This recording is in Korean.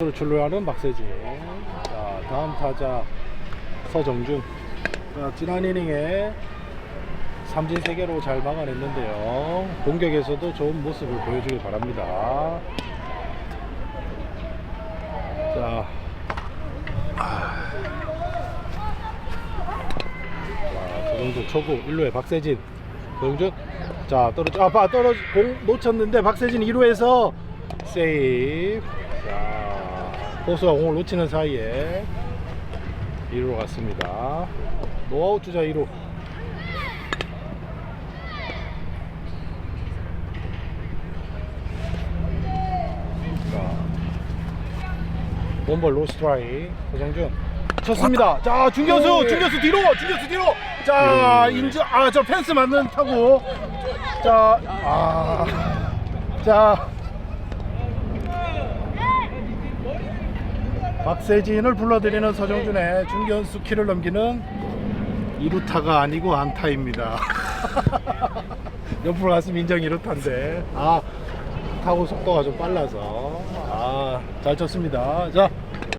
로 출루하는 박세진. 자, 다음 타자 서정준. 자, 지난 이닝에 삼진 세개로 잘 막아냈는데요. 공격에서도 좋은 모습을 보여주길 바랍니다. 자, 아. 자, 서정준 초구 1루에 박세진. 서정준. 자, 떨어져. 아, 봐, 떨어져. 공 놓쳤는데 박세진 2루에서 세이프. 자, 호수가 공을 놓치는 사이에 2루로 갔습니다. 노아웃 주자 2루. 자, 원볼 로스트라이 고정준 쳤습니다. 자, 중교수, 중교수 뒤로, 중교수 뒤로. 자, 인저, 아, 저 펜스 맞는 타고. 자, 아, 자. 박세진을 불러들이는 서정준의 중견수 키를 넘기는 2루타가 아니고 안타입니다. 옆으로 갔으면 인정 2루타인데 아 타고 속도가 좀 빨라서 아잘 쳤습니다. 자